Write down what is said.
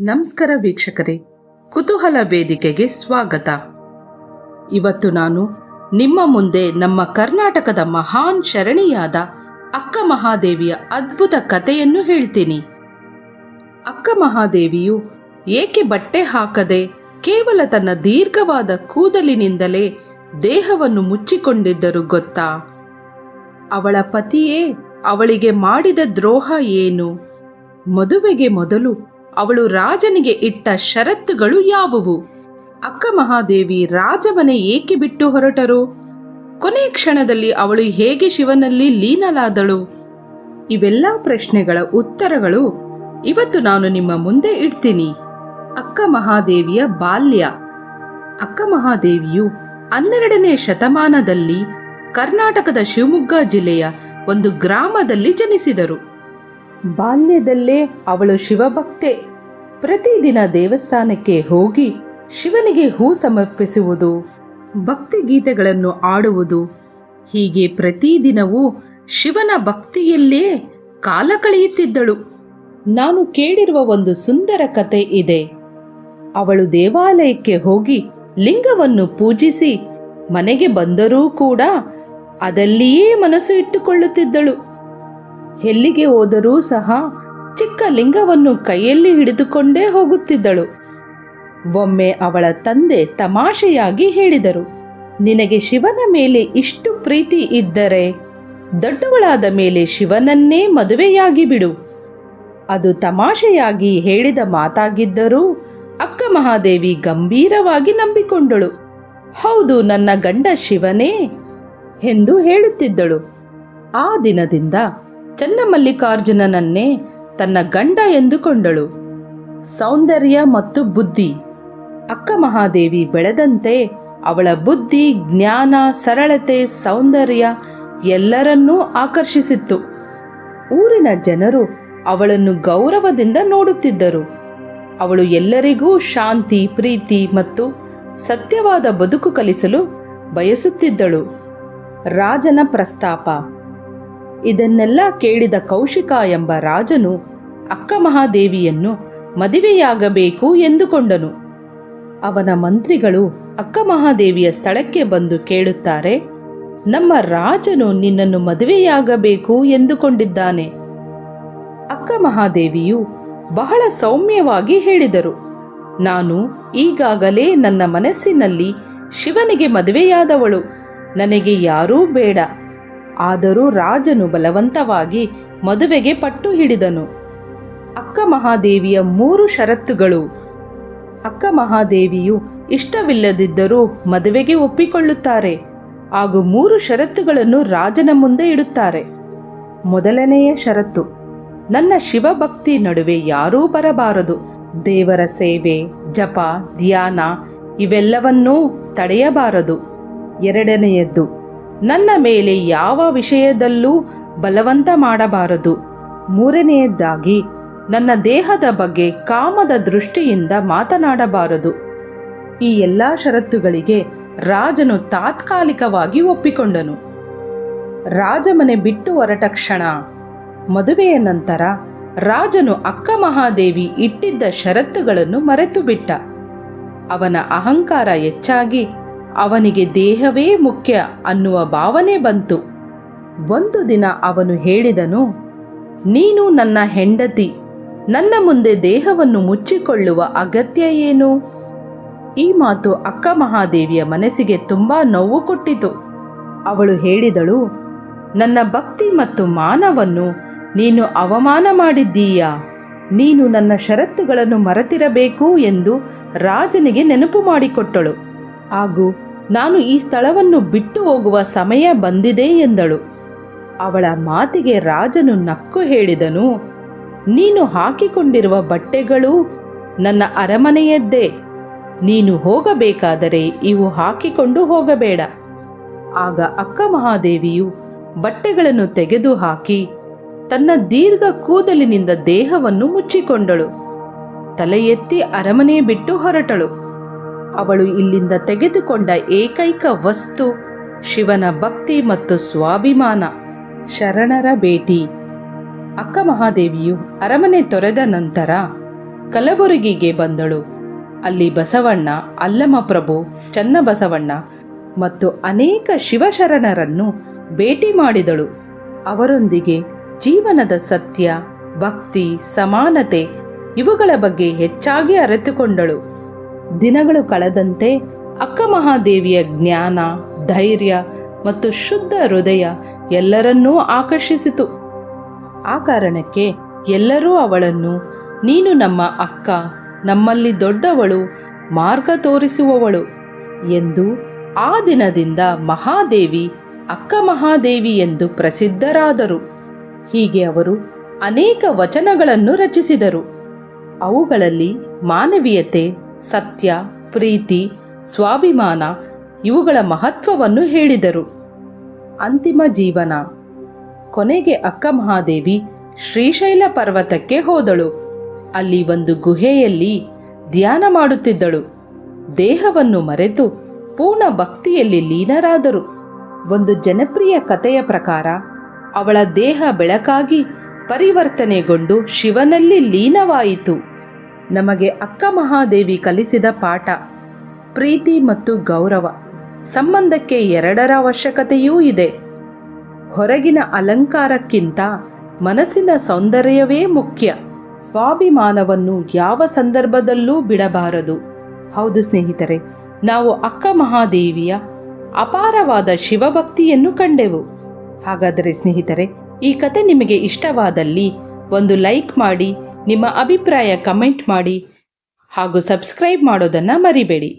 ನಮಸ್ಕಾರ ವೀಕ್ಷಕರೇ, ಕುತೂಹಲ ವೇದಿಕೆಗೆ ಸ್ವಾಗತ. ಇವತ್ತು ನಾನು ನಿಮ್ಮ ಮುಂದೆ ನಮ್ಮ ಕರ್ನಾಟಕದ ಮಹಾನ್ ಶರಣಿಯಾದ ಅಕ್ಕ ಮಹಾದೇವಿಯ ಅದ್ಭುತ ಕಥೆಯನ್ನು ಹೇಳ್ತೀನಿ. ಅಕ್ಕ ಮಹಾದೇವಿಯು ಏಕೆ ಬಟ್ಟೆ ಹಾಕದೆ ಕೇವಲ ತನ್ನ ದೀರ್ಘವಾದ ಕೂದಲಿನಿಂದಲೇ ದೇಹವನ್ನು ಮುಚ್ಚಿಕೊಂಡಿದ್ದರು ಗೊತ್ತಾ? ಅವಳ ಪತಿಯೇ, ಅವಳಿಗೆ ಮಾಡಿದ ದ್ರೋಹ ಏನು? ಮದುವೆಗೆ ಮೊದಲು ಅವಳು ರಾಜನಿಗೆ ಇಟ್ಟ ಷರತ್ತುಗಳು ಯಾವುವು? ಅಕ್ಕ ಮಹಾದೇವಿ ರಾಜಮನೆ ಏಕೆ ಬಿಟ್ಟು ಹೊರಟರು? ಕೊನೆ ಕ್ಷಣದಲ್ಲಿ ಅವಳು ಹೇಗೆ ಶಿವನಲ್ಲಿ ಲೀನಲಾದಳು ಇವೆಲ್ಲ ಪ್ರಶ್ನೆಗಳ ಉತ್ತರಗಳು. ಇವತ್ತು ನಾನು ನಿಮ್ಮ ಮುಂದೆ ಇಡ್ತೀನಿ. ಅಕ್ಕ ಮಹಾದೇವಿಯ ಬಾಲ್ಯ. ಅಕ್ಕ ಮಹಾದೇವಿಯು ಹನ್ನೆರಡನೇ ಶತಮಾನದಲ್ಲಿ ಕರ್ನಾಟಕದ ಶಿವಮೊಗ್ಗ ಜಿಲ್ಲೆಯ ಒಂದು ಗ್ರಾಮದಲ್ಲಿ ಜನಿಸಿದರು. ಬಾಲ್ಯದಲ್ಲೇ ಅವಳು ಶಿವಭಕ್ತೆ. ಪ್ರತಿದಿನ ದೇವಸ್ಥಾನಕ್ಕೆ ಹೋಗಿ ಶಿವನಿಗೆ ಹೂ ಸಮರ್ಪಿಸುವುದು, ಭಕ್ತಿ ಗೀತೆಗಳನ್ನು ಆಡುವುದು ಹೀಗೆ ಪ್ರತಿದಿನವೂ ಶಿವನ ಭಕ್ತಿಯಲ್ಲೇ ಕಾಲ ಕಳೆಯುತ್ತಿದ್ದಳು. ನಾನು ಕೇಳಿರುವ ಒಂದು ಸುಂದರ ಕತೆ ಇದೆ. ಅವಳು ದೇವಾಲಯಕ್ಕೆ ಹೋಗಿ ಲಿಂಗವನ್ನು ಪೂಜಿಸಿ ಮನೆಗೆ ಬಂದರೂ ಕೂಡ ಅದಲ್ಲಿಯೇ ಮನಸ್ಸು ಇಟ್ಟುಕೊಳ್ಳುತ್ತಿದ್ದಳು. ಎಲ್ಲಿಗೆ ಹೋದರೂ ಸಹ ಚಿಕ್ಕ ಲಿಂಗವನ್ನು ಕೈಯಲ್ಲಿ ಹಿಡಿದುಕೊಂಡೇ ಹೋಗುತ್ತಿದ್ದಳು. ಒಮ್ಮೆ ಅವಳ ತಂದೆ ತಮಾಷೆಯಾಗಿ ಹೇಳಿದರು, ನಿನಗೆ ಶಿವನ ಮೇಲೆ ಇಷ್ಟು ಪ್ರೀತಿ ಇದ್ದರೆ ದೊಡ್ಡವಳಾದ ಮೇಲೆ ಶಿವನನ್ನೇ ಮದುವೆಯಾಗಿ ಬಿಡು. ಅದು ತಮಾಷೆಯಾಗಿ ಹೇಳಿದ ಮಾತಾಗಿದ್ದರೂ ಅಕ್ಕ ಮಹಾದೇವಿ ಗಂಭೀರವಾಗಿ ನಂಬಿಕೊಂಡಳು. ಹೌದು, ನನ್ನ ಗಂಡ ಶಿವನೇ ಎಂದು ಹೇಳುತ್ತಿದ್ದಳು. ಆ ದಿನದಿಂದ ಚನ್ನಮಲ್ಲಿಕಾರ್ಜುನನನ್ನೇ ತನ್ನ ಗಂಡ ಎಂದುಕೊಂಡಳು. ಸೌಂದರ್ಯ ಮತ್ತು ಬುದ್ಧಿ. ಅಕ್ಕ ಮಹಾದೇವಿ ಬೆಳೆದಂತೆ ಅವಳ ಬುದ್ಧಿ, ಜ್ಞಾನ, ಸರಳತೆ, ಸೌಂದರ್ಯ ಎಲ್ಲರನ್ನೂ ಆಕರ್ಷಿಸಿತ್ತು. ಊರಿನ ಜನರು ಅವಳನ್ನು ಗೌರವದಿಂದ ನೋಡುತ್ತಿದ್ದರು. ಅವಳು ಎಲ್ಲರಿಗೂ ಶಾಂತಿ, ಪ್ರೀತಿ ಮತ್ತು ಸತ್ಯವಾದ ಬದುಕು ಕಲಿಸಲು ಬಯಸುತ್ತಿದ್ದಳು. ರಾಜನ ಪ್ರಸ್ತಾಪ. ಇದನ್ನೆಲ್ಲ ಕೇಳಿದ ಕೌಶಿಕ ಎಂಬ ರಾಜನು ಅಕ್ಕ ಮಹಾದೇವಿಯನ್ನು ಮದುವೆಯಾಗಬೇಕು ಎಂದುಕೊಂಡನು. ಅವನ ಮಂತ್ರಿಗಳು ಅಕ್ಕ ಮಹಾದೇವಿಯ ಸ್ಥಳಕ್ಕೆ ಬಂದು ಕೇಳುತ್ತಾರೆ, ನಮ್ಮ ರಾಜನು ನಿನ್ನನ್ನು ಮದುವೆಯಾಗಬೇಕು ಎಂದುಕೊಂಡಿದ್ದಾನೆ. ಅಕ್ಕ ಮಹಾದೇವಿಯು ಬಹಳ ಸೌಮ್ಯವಾಗಿ ಹೇಳಿದರು, ನಾನು ಈಗಾಗಲೇ ನನ್ನ ಮನಸ್ಸಿನಲ್ಲಿ ಶಿವನಿಗೆ ಮದುವೆಯಾದವಳು, ನನಗೆ ಯಾರೂ ಬೇಡ. ಆದರೂ ರಾಜನು ಬಲವಂತವಾಗಿ ಮದುವೆಗೆ ಪಟ್ಟು ಹಿಡಿದನು. ಅಕ್ಕ ಮಹಾದೇವಿಯ ಮೂರು ಷರತ್ತುಗಳು. ಅಕ್ಕ ಮಹಾದೇವಿಯು ಇಷ್ಟವಿಲ್ಲದಿದ್ದರೂ ಮದುವೆಗೆ ಒಪ್ಪಿಕೊಳ್ಳುತ್ತಾರೆ. ಹಾಗೂ ಮೂರು ಷರತ್ತುಗಳನ್ನು ರಾಜನ ಮುಂದೆ ಇಡುತ್ತಾರೆ. ಮೊದಲನೆಯ ಷರತ್ತು, ನನ್ನ ಶಿವಭಕ್ತಿ ನಡುವೆ ಯಾರೂ ಬರಬಾರದು. ದೇವರ ಸೇವೆ, ಜಪ, ಧ್ಯಾನ ಇವೆಲ್ಲವನ್ನೂ ತಡೆಯಬಾರದು. ಎರಡನೆಯದ್ದು ನನ್ನ ಮೇಲೆ ಯಾವ ವಿಷಯದಲ್ಲೂ ಬಲವಂತ ಮಾಡಬಾರದು. ಮೂರನೆಯದ್ದಾಗಿ ನನ್ನ ದೇಹದ ಬಗ್ಗೆ ಕಾಮದ ದೃಷ್ಟಿಯಿಂದ ಮಾತನಾಡಬಾರದು. ಈ ಎಲ್ಲ ಷರತ್ತುಗಳಿಗೆ ರಾಜನು ತಾತ್ಕಾಲಿಕವಾಗಿ ಒಪ್ಪಿಕೊಂಡನು. ರಾಜಮನೆ ಬಿಟ್ಟು ಹೊರಟ ಕ್ಷಣ, ಮದುವೆಯ ನಂತರ ರಾಜನು ಅಕ್ಕ ಮಹಾದೇವಿ ಇಟ್ಟಿದ್ದ ಷರತ್ತುಗಳನ್ನು ಮರೆತು ಬಿಟ್ಟ ಅವನ ಅಹಂಕಾರ ಹೆಚ್ಚಾಗಿ ಅವನಿಗೆ ದೇಹವೇ ಮುಖ್ಯ ಅನ್ನುವ ಭಾವನೆ ಬಂತು. ಒಂದು ದಿನ ಅವನು ಹೇಳಿದನು, ನೀನು ನನ್ನ ಹೆಂಡತಿ, ನನ್ನ ಮುಂದೆ ದೇಹವನ್ನು ಮುಚ್ಚಿಕೊಳ್ಳುವ ಅಗತ್ಯ ಏನು? ಈ ಮಾತು ಅಕ್ಕ ಮಹಾದೇವಿಯ ಮನಸ್ಸಿಗೆ ತುಂಬಾ ನೋವು ಕೊಟ್ಟಿತು. ಅವಳು ಹೇಳಿದಳು, ನನ್ನ ಭಕ್ತಿ ಮತ್ತು ಮಾನವನ್ನು ನೀನು ಅವಮಾನ ಮಾಡಿದ್ದೀಯಾ? ನೀನು ನನ್ನ ಷರತ್ತುಗಳನ್ನು ಮರೆತಿರಬೇಕು ಎಂದು ರಾಜನಿಗೆ ನೆನಪು ಮಾಡಿಕೊಟ್ಟಳು. ಹಾಗೂ ನಾನು ಈ ಸ್ಥಳವನ್ನು ಬಿಟ್ಟು ಹೋಗುವ ಸಮಯ ಬಂದಿದೆ ಎಂದಳು. ಅವಳ ಮಾತಿಗೆ ರಾಜನು ನಕ್ಕು ಹೇಳಿದನು, ನೀನು ಹಾಕಿಕೊಂಡಿರುವ ಬಟ್ಟೆಗಳು ನನ್ನ ಅರಮನೆಯದ್ದೇ, ನೀನು ಹೋಗಬೇಕಾದರೆ ಇವು ಹಾಕಿಕೊಂಡು ಹೋಗಬೇಡ. ಆಗ ಅಕ್ಕ ಮಹಾದೇವಿಯು ಬಟ್ಟೆಗಳನ್ನು ತೆಗೆದು ಹಾಕಿ ತನ್ನ ದೀರ್ಘ ಕೂದಲಿನಿಂದ ದೇಹವನ್ನು ಮುಚ್ಚಿಕೊಂಡಳು. ತಲೆ ಎತ್ತಿ ಅರಮನೆ ಬಿಟ್ಟು ಹೊರಟಳು. ಅವಳು ಇಲ್ಲಿಂದ ತೆಗೆದುಕೊಂಡ ಏಕೈಕ ವಸ್ತು ಶಿವನ ಭಕ್ತಿ ಮತ್ತು ಸ್ವಾಭಿಮಾನ. ಶರಣರ ಭೇಟಿ. ಅಕ್ಕ ಮಹಾದೇವಿಯು ಅರಮನೆ ತೊರೆದ ನಂತರ ಕಲಬುರಗಿಗೆ ಬಂದಳು. ಅಲ್ಲಿ ಬಸವಣ್ಣ ಅಲ್ಲಮಪ್ರಭು ಚನ್ನಬಸವಣ್ಣ ಮತ್ತು ಅನೇಕ ಶಿವಶರಣರನ್ನು ಭೇಟಿ ಮಾಡಿದಳು. ಅವರೊಂದಿಗೆ ಜೀವನದ ಸತ್ಯ, ಭಕ್ತಿ, ಸಮಾನತೆ ಇವುಗಳ ಬಗ್ಗೆ ಹೆಚ್ಚಾಗಿ ಅರಿತುಕೊಂಡಳು. ದಿನಗಳು ಕಳೆದಂತೆ ಅಕ್ಕ ಮಹಾದೇವಿಯ ಜ್ಞಾನ, ಧೈರ್ಯ ಮತ್ತು ಶುದ್ಧ ಹೃದಯ ಎಲ್ಲರನ್ನೂ ಆಕರ್ಷಿಸಿತು. ಆ ಕಾರಣಕ್ಕೆ ಎಲ್ಲರೂ ಅವಳನ್ನು, ನೀನು ನಮ್ಮ ಅಕ್ಕ, ನಮ್ಮಲ್ಲಿ ದೊಡ್ಡವಳು, ಮಾರ್ಗ ತೋರಿಸುವವಳು ಎಂದು ಆ ದಿನದಿಂದ ಮಹಾದೇವಿ ಅಕ್ಕ ಮಹಾದೇವಿ ಎಂದು ಪ್ರಸಿದ್ಧರಾದರು. ಹೀಗೆ ಅವರು ಅನೇಕ ವಚನಗಳನ್ನು ರಚಿಸಿದರು. ಅವುಗಳಲ್ಲಿ ಮಾನವೀಯತೆ ಸತ್ಯ, ಪ್ರೀತಿ, ಸ್ವಾಭಿಮಾನ ಇವುಗಳ ಮಹತ್ವವನ್ನು ಹೇಳಿದರು. ಅಂತಿಮ ಜೀವನ. ಕೊನೆಗೆ ಅಕ್ಕ ಮಹಾದೇವಿ ಶ್ರೀಶೈಲ ಪರ್ವತಕ್ಕೆ ಹೋದಳು. ಅಲ್ಲಿ ಒಂದು ಗುಹೆಯಲ್ಲಿ ಧ್ಯಾನ ಮಾಡುತ್ತಿದ್ದಳು. ದೇಹವನ್ನು ಮರೆತು ಪೂರ್ಣ ಭಕ್ತಿಯಲ್ಲಿ ಲೀನರಾದರು. ಒಂದು ಜನಪ್ರಿಯ ಕಥೆಯ ಪ್ರಕಾರ ಅವಳ ದೇಹ ಬೆಳಕಾಗಿ ಪರಿವರ್ತನೆಗೊಂಡು ಶಿವನಲ್ಲಿ ಲೀನವಾಯಿತು. ನಮಗೆ ಅಕ್ಕ ಮಹಾದೇವಿ ಕಲಿಸಿದ ಪಾಠ. ಪ್ರೀತಿ ಮತ್ತು ಗೌರವ. ಸಂಬಂಧಕ್ಕೆ ಎರಡರ ಅವಶ್ಯಕತೆಯೂ ಇದೆ. ಹೊರಗಿನ ಅಲಂಕಾರಕ್ಕಿಂತ ಮನಸ್ಸಿನ ಸೌಂದರ್ಯವೇ ಮುಖ್ಯ. ಸ್ವಾಭಿಮಾನವನ್ನು ಯಾವ ಸಂದರ್ಭದಲ್ಲೂ ಬಿಡಬಾರದು. ಹೌದು ಸ್ನೇಹಿತರೆ, ನಾವು ಅಕ್ಕ ಮಹಾದೇವಿಯ ಅಪಾರವಾದ ಶಿವಭಕ್ತಿಯನ್ನು ಕಂಡೆವು. ಹಾಗಾದರೆ ಸ್ನೇಹಿತರೆ, ಈ ಕತೆ ನಿಮಗೆ ಇಷ್ಟವಾದಲ್ಲಿ ಒಂದು ಲೈಕ್ ಮಾಡಿ ನಿಮ್ಮ ಅಭಿಪ್ರಾಯ ಕಮೆಂಟ್ ಮಾಡಿ ಹಾಗೂ ಸಬ್ಸ್ಕ್ರೈಬ್ ಮಾಡೋದನ್ನು ಮರಿಬೇಡಿ.